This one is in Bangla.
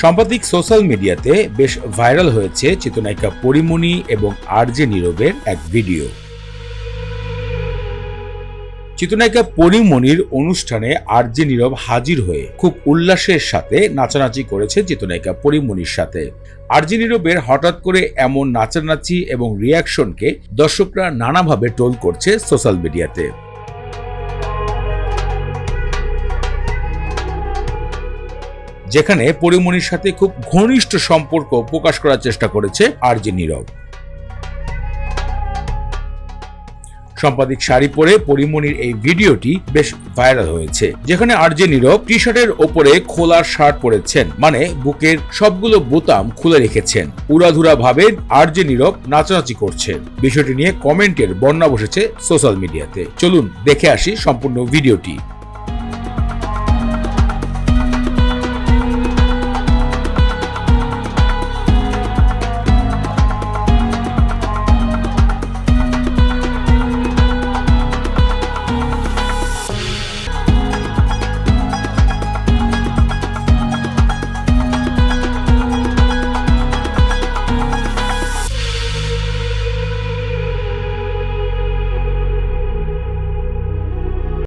সাম্প্রতিক সোশ্যাল মিডিয়াতে বেশ ভাইরাল হয়েছে চিত্রনায়িকা পরিমণি এবং আর জে নীরবের এক ভিডিও। চিত্রনায়িকা পরিমণির অনুষ্ঠানে আর জে নীরব হাজির হয়ে খুব উল্লাসের সাথে নাচানাচি করেছে চিত্রনায়িকা পরিমণির সাথে। আরজে নীরবের হঠাৎ করে এমন নাচানাচি এবং রিয়াকশনকে দর্শকরা নানাভাবে টোল করছে সোশ্যাল মিডিয়াতে। যেখানে পরিমণির সাথে খুব ঘনিষ্ঠ সম্পর্ক প্রকাশ করার চেষ্টা করেছে আরজে নীরব। সম্পাদিক শাড়ি পরে পরিমণির এই ভিডিওটি বেশ ভাইরাল হয়েছে, যেখানে আরজে নীরব টি শার্টের ওপরে খোলা শার্ট পরেছেন মানে বুকের সবগুলো বোতাম খুলে রেখেছেন। উড়াধুরা ভাবে আরজে নীরব নাচানাচি করছেন বিষয়টি নিয়ে কমেন্টের বন্যা বসেছে সোশ্যাল মিডিয়াতে। চলুন দেখে আসি সম্পূর্ণ ভিডিওটি।